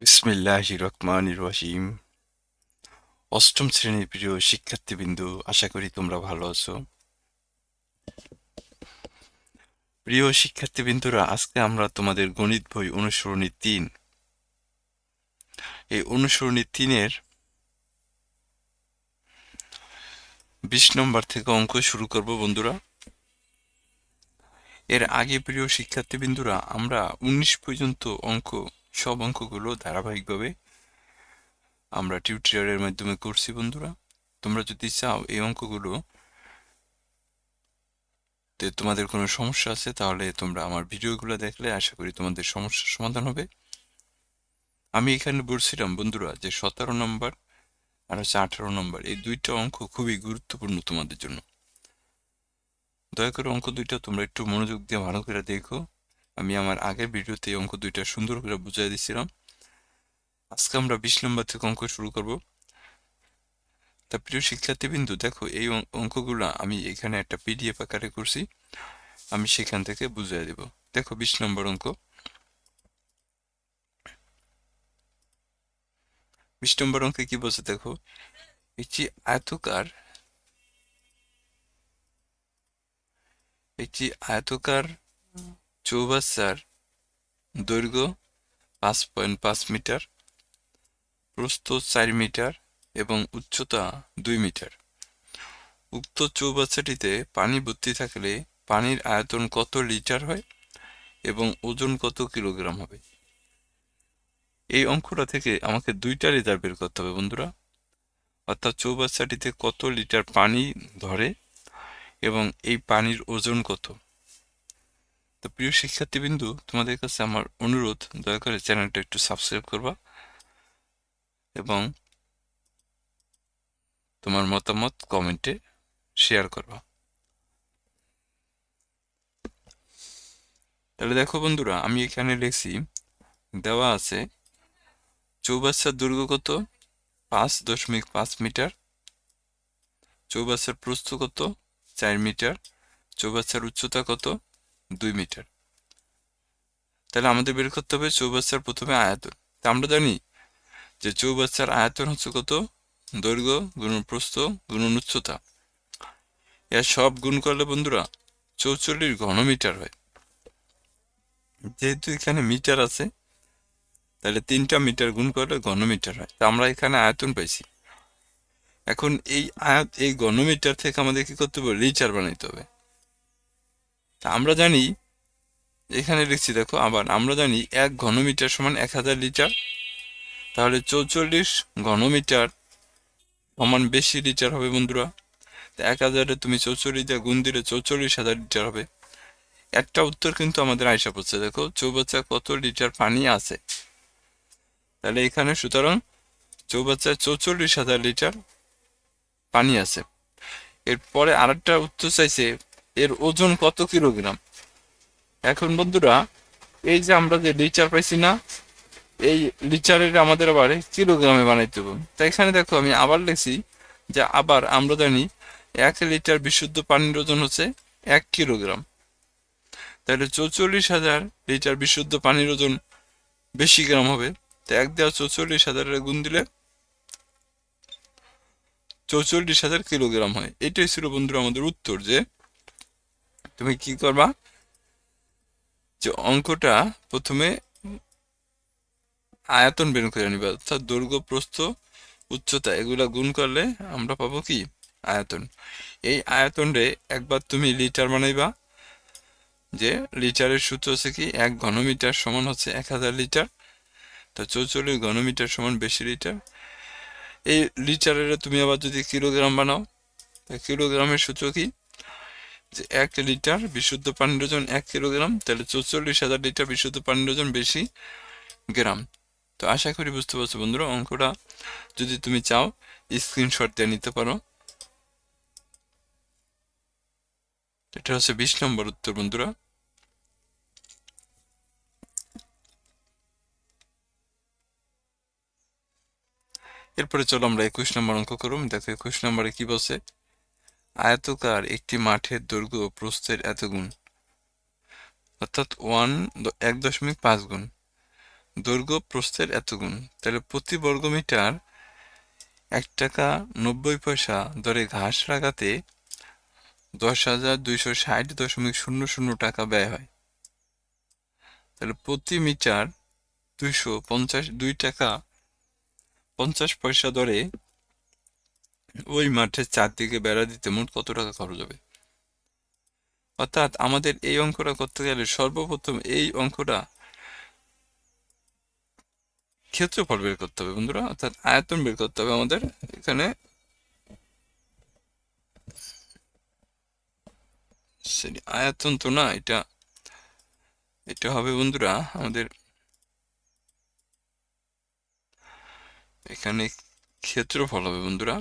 বিসমিল্লাহি রহমান রহিম। অষ্টম শ্রেণির প্রিয় শিক্ষার্থীবৃন্দু, আশা করি তোমরা ভালো আছো। প্রিয় শিক্ষার্থীবৃন্দুরা, আজকে আমরা তোমাদের গণিত বই অনুসরণী তিন। এই অনুসরণী তিনের বিশ নম্বর থেকে অঙ্ক শুরু করব বন্ধুরা। এর আগে প্রিয় শিক্ষার্থীবৃন্দুরা, আমরা উনিশ পর্যন্ত অঙ্ক সব অঙ্কগুলো ধারাবাহিকভাবে আমরা টিউটোরিয়ালের মাধ্যমে করছি বন্ধুরা। তোমরা যদি চাও এই অঙ্কগুলো তে তোমাদের কোনো সমস্যা আছে, তাহলে তোমরা আমার ভিডিওগুলো দেখলে আশা করি তোমাদের সমস্যার সমাধান হবে। আমি এখানে বলছিলাম বন্ধুরা যে সতেরো নম্বর আর হচ্ছে আঠারো নম্বর, এই দুইটা অঙ্ক খুবই গুরুত্বপূর্ণ তোমাদের জন্য। দয়া করে অঙ্ক দুইটা তোমরা একটু মনোযোগ দিয়ে ভালো করে দেখো। আমি আমার আগের ভিডিওতে অঙ্ক দুইটা সুন্দর করে বুঝিয়ে দিছিলাম। আজকে আমরা বিশ নম্বর থেকে অঙ্ক শুরু করব। তা প্রিয় শিক্ষার্থীবৃন্দু, দেখো এই অঙ্ক- অঙ্কগুলো আমি এখানে একটা পিডিএফ আকারে করছি। আমি সেখান থেকে বুঝিয়ে দেব। দেখো বিশ নম্বর অঙ্ক। বিশ নম্বর অঙ্কে কি বলছে দেখো? একটি আয়তকার একটি আয়তকার চৌবাচ্চার দৈর্ঘ্য পাঁচ পয়েন্ট পাঁচ মিটার, প্রস্থ চার মিটার এবং উচ্চতা দুই মিটার। উক্ত চৌবাচ্চাটিতে পানি ভর্তি থাকলে পানির আয়তন কত লিটার হয় এবং ওজন কত কিলোগ্রাম হবে? এই অঙ্কটা থেকে আমাকে দুইটা রেজাল্ট বের করতে হবে বন্ধুরা। অর্থাৎ চৌবাচ্চাটিতে কত লিটার পানি ধরে এবং এই পানির ওজন কত? তো প্রিয় শিক্ষার্থীবৃন্দু, তোমাদের কাছে আমার অনুরোধ, দয়া করে চ্যানেলটা একটু সাবস্ক্রাইব করবা এবং তোমার মতামত কমেন্টে শেয়ার করবা। তাহলে দেখো বন্ধুরা, আমি এখানে লিখছি, দেওয়া আছে, চৌবাচ্চার দৈর্ঘ্য কত? পাঁচ দশমিক পাঁচ মিটার। চৌবাচ্চার প্রস্থ কত? চার মিটার। চৌবাচ্চার উচ্চতা কত? দুই মিটার। তাহলে আমাদের বের করতে হবে চৌবাচ্চার প্রথমে আয়তন। তা আমরা জানি যে চৌবাচ্চার আয়তন হচ্ছে কত? দৈর্ঘ্য গুণন প্রস্থ গুণন উচ্চতা এর সব গুণ করলে বন্ধুরা চৌচল্লিশ ঘনমিটার হয়। যেহেতু এখানে মিটার আছে, তাহলে তিনটা মিটার গুণ করলে ঘনমিটার হয়। তা আমরা এখানে আয়তন পাইছি। এখন এই আয়ত, এই ঘনমিটার থেকে আমাদের কি করতে হবে? লিটার বানাইতে হবে। তা আমরা জানি, এখানে লিখছি দেখো আবার, আমরা জানি এক ঘনমিটার সমান এক হাজার লিটার। তাহলে চৌচল্লিশ ঘনমিটার সমান বেশি লিটার হবে বন্ধুরা। তা এক হাজারে তুমি চৌচল্লিশ দিয়ে গুণ দিলে চৌচল্লিশ হাজার লিটার হবে। একটা উত্তর কিন্তু আমাদের আয়সা পড়ছে, দেখো চৌবাচ্চা কত লিটার পানি আছে? তাহলে এখানে সুতরাং চৌবাচ্চায় চৌচল্লিশ হাজার লিটার পানি আছে। এরপরে আরেকটা উত্তর চাইছে এর ওজন কত কিলোগ্রাম? এখন বন্ধুরা, এই যে আমরা যে লিচার পাইছি না, এই লিটারের আমাদের আবার কিলোগ্রামে বানাইতে হবে। তো এখানে দেখো, আমি আবার লিখছি যে আবার আমরা জানি এক লিটার বিশুদ্ধ পানির ওজন হচ্ছে এক কিলোগ্রাম। তাহলে চৌচল্লিশ হাজার লিটার বিশুদ্ধ পানির ওজন বেশি গ্রাম হবে। তো এক দেওয়া চৌচল্লিশ হাজারের গুণ দিলে চৌচল্লিশ হাজার কিলোগ্রাম হয়। এটাই ছিল বন্ধুরা আমাদের উত্তর যে তুমি কি করবা? যে অঙ্কটা প্রথমে আয়তন বের করে নিবা, অর্থাৎ দৈর্ঘ্য, প্রস্থ, উচ্চতা, এগুলা গুণ করলে আমরা পাবো কি? আয়তন। এই আয়তন রে একবার তুমি লিটার বানাইবা, যে লিটারের সূত্র হচ্ছে কি? এক ঘনমিটার সমান হচ্ছে এক হাজার লিটার। তো চৌচল্লিশ ঘনমিটার সমান বেশি লিটার। এই লিটারের তুমি আবার যদি কিলোগ্রাম বানাও, তা কিলোগ্রামের সূত্র কি? যে এক লিটার বিশুদ্ধ পানির ওজন এক কিলোগ্রাম, তাহলে চৌচল্লিশ হাজার লিটার বিশুদ্ধ পানির ওজন বেশি গ্রাম। তো আশা করি বুঝতে পারছ বন্ধুরা, অঙ্কটা যদি তুমি চাও স্ক্রিনশট দিয়ে নিতে পারো। এটা হচ্ছে বিশ নম্বর উত্তর বন্ধুরা। এরপরে চলো আমরা একুশ নম্বর অঙ্ক করুম। দেখো একুশ নম্বরে কি বলছে? আয়তকার একটি মাঠের দৈর্ঘ্য প্রস্থের এত গুণ। অর্থাৎ ওয়ান এক দশমিক পাঁচ গুণ। দৈর্ঘ্য প্রস্থের এত গুণ। তাহলে প্রতি বর্গ মিটার এক টাকা নব্বই পয়সা দরে ঘাস লাগাতে দশ হাজার দুইশো ষাট দশমিক শূন্য শূন্য টাকা ব্যয় হয়। তাহলে প্রতি মিটার দুইশো পঞ্চাশ দুই টাকা পঞ্চাশ পয়সা দরে ওই মাঠের চারদিকে বেড়া দিতে মোট কত টাকা খরচ হবে? অর্থাৎ আমাদের এই অঙ্কটা করতে গেলে সর্বপ্রথম এই অঙ্কটা ক্ষেত্রফল বের করতে হবে বন্ধুরা। অর্থাৎ আয়তন বের করতে হবে আমাদের এখানে। আয়তন তো না, এটা এটা হবে বন্ধুরা আমাদের এখানে ক্ষেত্রফল হবে বন্ধুরা।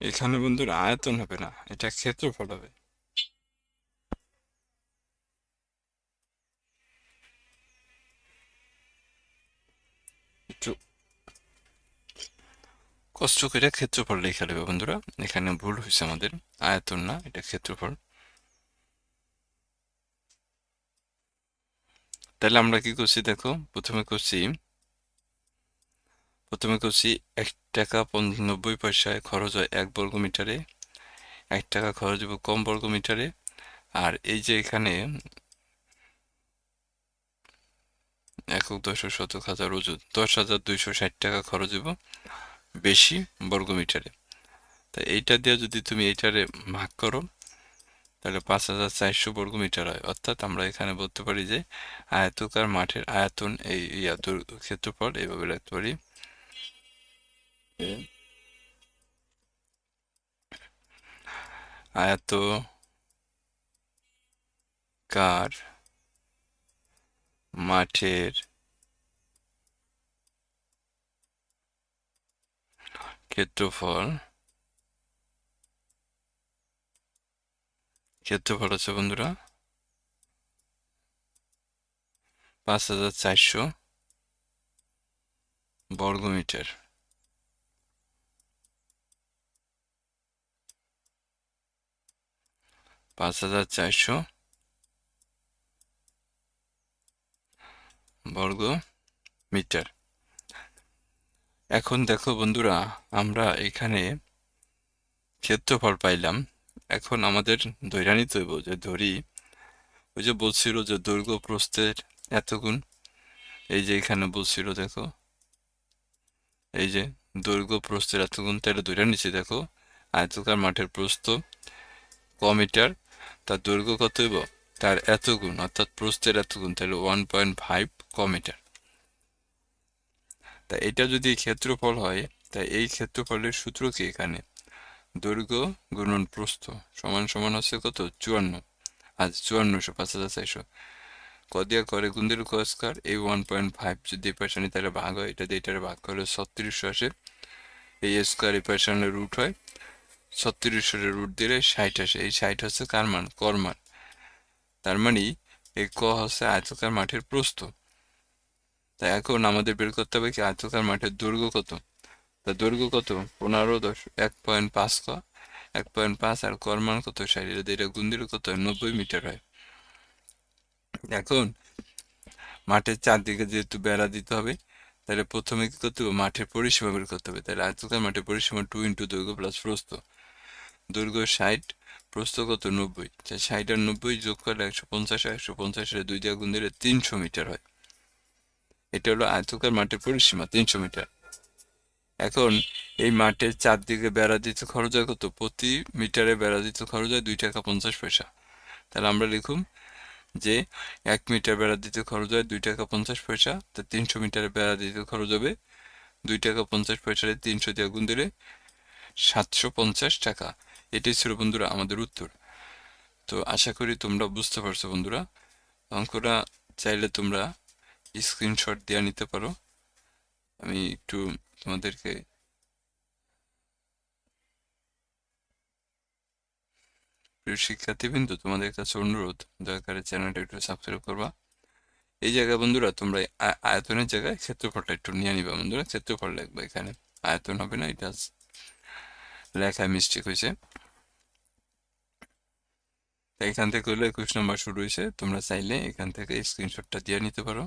এখানে বন্ধুরা আয়তন হবে না এটা ক্ষেত্রফল হবে কষ্ট করে ক্ষেত্রফল লেখা নেবে বন্ধুরা এখানে ভুল হয়েছে আমাদের আয়তন না এটা ক্ষেত্রফল তাহলে আমরা কি করছি দেখো প্রথমে করছি প্রথমে করছি এক টাকা নব্বই পয়সায় খরচ হয় এক বর্গ মিটারে। এক টাকা খরচ হবে কম বর্গ মিটারে। আর এই যে এখানে একক দশক শতক হাজার ওজন, দশ হাজার দুইশো ষাট টাকা খরচ হইব বেশি বর্গ মিটারে। তা এইটা দিয়ে যদি তুমি এইটারে ভাগ করো, তাহলে পাঁচ হাজার চারশো বর্গ মিটার হয়। অর্থাৎ আমরা এখানে বলতে পারি যে আয়তকার মাঠের আয়তন এই ক্ষেত্রফল এইভাবে রাখতে পারি। আয়ত কার মাঠের ক্ষেত্রফল? ক্ষেত্রফল হচ্ছে বন্ধুরা পাঁচ হাজার চারশো বর্গ পাঁচ হাজার চারশো। বর্গ মিটার। এখন দেখো বন্ধুরা, আমরা এখানে ক্ষেত্রফল পাইলাম। এখন আমাদের ধৈর্য নিতে হইব যে ধরি, ওই যে বলছিল যে দৈর্ঘ্য প্রস্থের এত গুণ এই যে এখানে বলছিল, দেখো, এই যে দৈর্ঘ্য প্রস্থের এত গুণ তাহলে ধৈর্য নিচে দেখো, আয়তকার মাঠের প্রস্থ ক মিটার। তার দৈর্ঘ্য কত হইব? তার এত গুণ, অর্থাৎ প্রস্থের এত গুণ, তাহলে ওয়ান পয়েন্ট ফাইভ ক মিটার তা এটা যদি ক্ষেত্রফল হয়, তা এই ক্ষেত্রফলের সূত্র কি এখানে? দৈর্ঘ্য গুণন প্রস্থ সমান সমান হচ্ছে কত? চুয়ান্ন। আজ চুয়ান্নশো, পাঁচ হাজার চারশো। কদিয়া করে গুন্দের স্কোয়ার? এই ওয়ান পয়েন্ট ফাইভ যদি এই পার্সেন্ট তাহলে ভাগ হয়, এটা দিয়ে এটার ভাগ করলে ছত্রিশশো আসে। এই স্কোয়ার এই পার্সেন্টের রুট হয়। ছত্রিশশো রুট দিলে ষাট আসে। এই ষাট হচ্ছে কার মান? কর মান। তার মানে এই ক হচ্ছে আয়তকার মাঠের প্রস্থ। তাই এখন আমাদের বের করতে হবে কি আয়তকার মাঠের দৈর্ঘ্য কত? তা দৈর্ঘ্য কত? পনেরো দশ এক পয়েন্ট পাঁচ ক। এক পয়েন্ট পাঁচ আর কর্মান কত? ষাট। এটা গুণ দিলে কত? নব্বই মিটার হয়। এখন মাঠের চারদিকে যেহেতু বেড়া দিতে হবে, তাহলে প্রথমে কি করতে হবে? মাঠের পরিসীমা বের করতে হবে। তাহলে আয়তকার মাঠের পরিসীমা টু ইন্টু দৈর্ঘ্য প্লাস প্রস্থ। দৈর্ঘ্য ষাট প্রস্থ কত নব্বই ষাট আর নব্বই যোগ করলে একশো পঞ্চাশ একশো পঞ্চাশের দুই দিয়ে গুণ দিলে তিনশো মিটার হয়। এটা হলো আয়তকার মাঠের পরিসীমা, তিনশো মিটার। এখন এই মাঠের চারদিকে বেড়া দিতে খরচ হয় কত? প্রতি মিটারে বেড়া দিতে খরচ হয় দুই টাকা পঞ্চাশ পয়সা। তাহলে আমরা লিখুন যে এক মিটার বেড়া দিতে খরচ হয় দুই টাকা পঞ্চাশ পয়সা, তা তিনশো মিটারে বেড়া দিতে খরচ হবে দুই টাকা পঞ্চাশ পয়সায় তিনশো দিয়ে গুণ দিলে সাতশো পঞ্চাশ টাকা। এটাই ছিল বন্ধুরা আমাদের উত্তর। তো আশা করি তোমরা বুঝতে পারছ বন্ধুরা। অঙ্কটা চাইলে তোমরা স্ক্রিনশট দিয়ে নিতে পারো। আমি একটু তোমাদেরকে প্রিয় শিক্ষার্থীবৃন্দ, তোমাদের কাছে অনুরোধ, দয়া করে চ্যানেলটা একটু সাবস্ক্রাইব করবা। এই জায়গায় বন্ধুরা তোমরা আয়তনের জায়গায় ক্ষেত্রফলটা একটু নিয়ে নিবা বন্ধুরা। ক্ষেত্রফল লিখবা এখানে। আয়তন হবে না এটা লেখায় মিস্টেক হয়েছে। এখান থেকে হলো একুশ নম্বর শুরু হয়েছে। তোমরা চাইলে এখান থেকে স্ক্রিনশটটা দিয়ে নিতে পারো।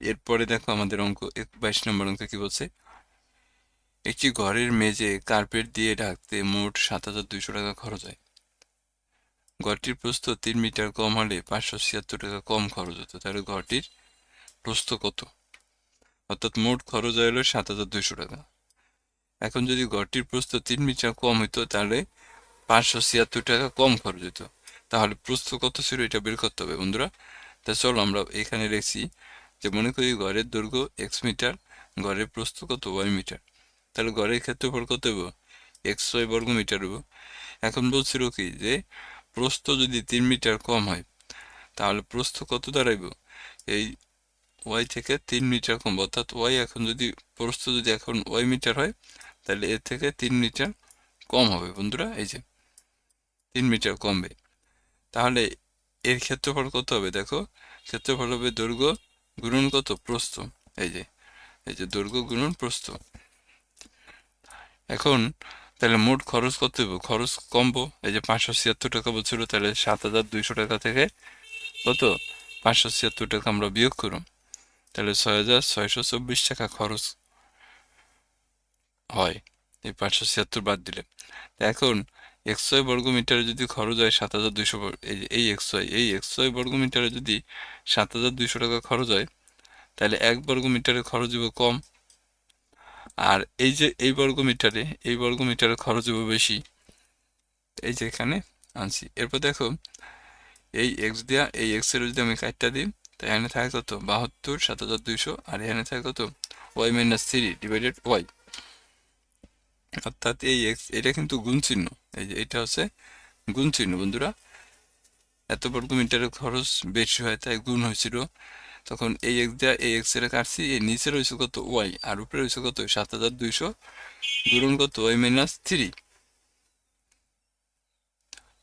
এরপরে দেখো আমাদের অঙ্ক বাইশ নম্বর অঙ্ক কি বলছে? একটি ঘরের মেঝে কার্পেট দিয়ে ঢাকতে মোট সাত হাজার দুইশো টাকা খরচ হয়। ঘরটির প্রস্থ তিন মিটার কম হলে পাঁচশো ছিয়াত্তর টাকা কম খরচ হতো। তাহলে ঘরটির প্রস্থ কত? অর্থাৎ মোট খরচ হলো সাত হাজার দুইশো টাকা। এখন যদি ঘরটির প্রস্থ তিন মিটার কম হইতো, তাহলে পাঁচশো ছিয়াত্তর টাকা কম খরচ হতো তাহলে প্রস্থ কত ছিল এটা বের করতে হবে, বন্ধুরা। তা চলো আমরা এখানে রেখছি যে মনে করি ঘরের দৈর্ঘ্য এক্স মিটার, ঘরের প্রস্থ কত? Y metre. তাহলে ঘরের ক্ষেত্রফল কত হব এক্স ওয়াই বর্গ মিটার হব এখন বলছিল কি যে প্রস্থ যদি তিন মিটার কম হয়, তাহলে প্রস্থ কত দাঁড়াইব? এই ওয়াই থেকে তিন মিটার কম, অর্থাৎ ওয়াই এখন যদি, প্রস্থ যদি এখন ওয়াই মিটার হয়, তাহলে এর থেকে তিন মিটার কম হবে বন্ধুরা, এই যে তিন মিটার কমবে। তাহলে এর ক্ষেত্রফল কত হবে দেখো, ক্ষেত্রফল হবে দৈর্ঘ্য গুণন কত? প্রস্থ, এই যে এই যে দৈর্ঘ্য গুণন প্রস্থ। এখন তাহলে মোট খরচ কত হবে খরচ কমবো, এই যে পাঁচশো ছিয়াত্তর টাকা বলছিল, তাহলে সাত হাজার দুইশো টাকা থেকে কত? পাঁচশো ছিয়াত্তর টাকা আমরা বিয়োগ করুন। তাহলে ছয় হাজার ছয়শো চব্বিশ টাকা খরচ হয়। এই পাঁচশো ছিয়াত্তর বাদ দিলে। এখন এক্স ওয়াই বর্গ মিটারে যদি খরচ হয় সাত হাজার দুইশো এই যে, এই এক্স ওয়াই, এই এক্স ওয়াই বর্গ মিটারে যদি সাত হাজার দুইশো টাকা খরচ হয়, তাহলে এক বর্গ মিটারে খরচ হবে কম। আর এই যে, এই বর্গ মিটারে এই বর্গ মিটারে খরচ হবে বেশি, এই যে এখানে আনছি। এরপর দেখো, এই এক্স দেওয়া এই এক্সের যদি আমি কাটটা দিই তাই এখানে থাকে কত বাহাত্তর সাত হাজার দুইশো, আর এখানে থাকে কত Y minus three divided Y অর্থাৎ এই এক্স এটা কিন্তু গুণ চিহ্ন। এই যে এটা হচ্ছে গুণ চিহ্ন, বন্ধুরা। এত বর্গ মিটারের খরচ বেশি হয়, তাই গুণ হয়েছিল। তখন এই এক্স দেওয়া এই এক্সের কাটছি, এই নিচে রয়েছে কত ওয়াই আর উপরে রয়েছে কত সাত হাজার দুইশো। গুণ কত ওয়াই মাইনাস থ্রি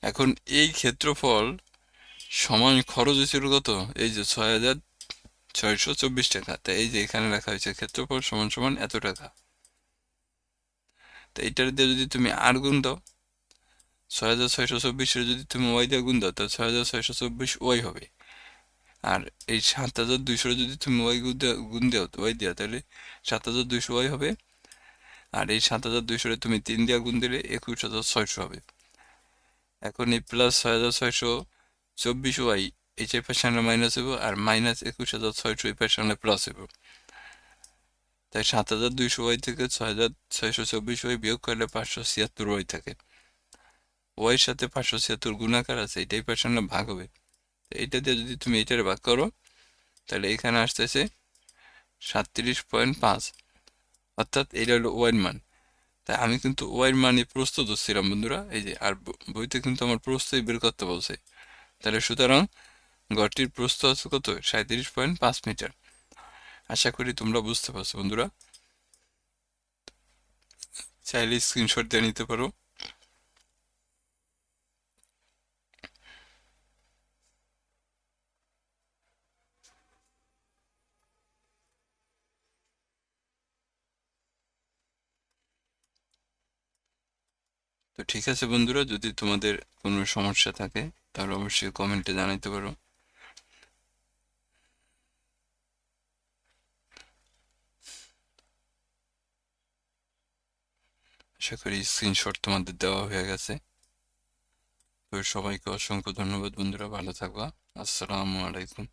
এখন এই ক্ষেত্রফল সমান খরচ হয়েছিল কত? এই যে ছয় হাজার ছয়শো চব্বিশ টাকা। তাই এই যে এখানে লেখা হয়েছে, ক্ষেত্রফল সমান সমান এত টাকা। তো এইটার দিয়ে যদি তুমি আর গুণ দাও, ছয় হাজার ছয়শো চব্বিশের যদি তুমি ওয়াই দিয়ে গুণ দাও তাহলে ছয় হাজার ছয়শো চব্বিশ ওয়াই হবে। আর এই সাত হাজার দুইশো যদি তুমি ওয়াই গুণ দাও গুণ দাও, ওয়াই দেওয়া তাহলে সাত হাজার দুইশো ওয়াই হবে। আর এই সাত হাজার দুইশোরে তুমি তিন দিয়া গুণ দিলে একুশ হাজার ছয়শো হবে। এখন এই প্লাস ছয় হাজার ছয়শো চব্বিশ ওয়াই এই যে পেশানে মাইনাস হইব আর মাইনাস একুশ হাজার ছয়শো এই পেশানে প্লাস হইব। তাই সাত হাজার দুইশো ওয়াই থেকে ছয় হাজার ছয়শো চব্বিশ ওয়াই বিয়োগ করলে পাঁচশো ছিয়াত্তর ওয়াই থাকে। ওয়াইয়ের সাথে পাঁচশো ছিয়াত্তর গুণাকার আছে এটাই পেশানে ভাগ হবে। তো এইটা দিয়ে যদি তুমি এইটার ভাগ করো, তাহলে এখানে আসতেছে সাতত্রিশ পয়েন্ট পাঁচ। অর্থাৎ এটা হলো ওয়াইয়ের মান। তাই আমি কিন্তু ওয়াইয়ের মানে প্রস্তুত হচ্ছিলাম বন্ধুরা। এই যে, আর বইতে কিন্তু আমার প্রস্তুতি বের করতে বলছে। তাহলে সুতরাং ঘরটির প্রস্থ আছে কত? সাঁত্রিশ পয়েন্ট পাঁচ মিটার। আশা করি তোমরা বুঝতে পারছ, বন্ধুরা। চাইলে স্ক্রিনশট দিয়ে নিতে পারো। তো ঠিক আছে, বন্ধুরা, যদি তোমাদের কোনো সমস্যা থাকে তাহলে অবশ্যই কমেন্টে জানাইতে পারো। আশা করি স্ক্রিনশট তোমাদের দেওয়া হয়ে গেছে। তো সবাইকে অসংখ্য ধন্যবাদ বন্ধুরা, ভালো থাকবা। আসসালামু আলাইকুম।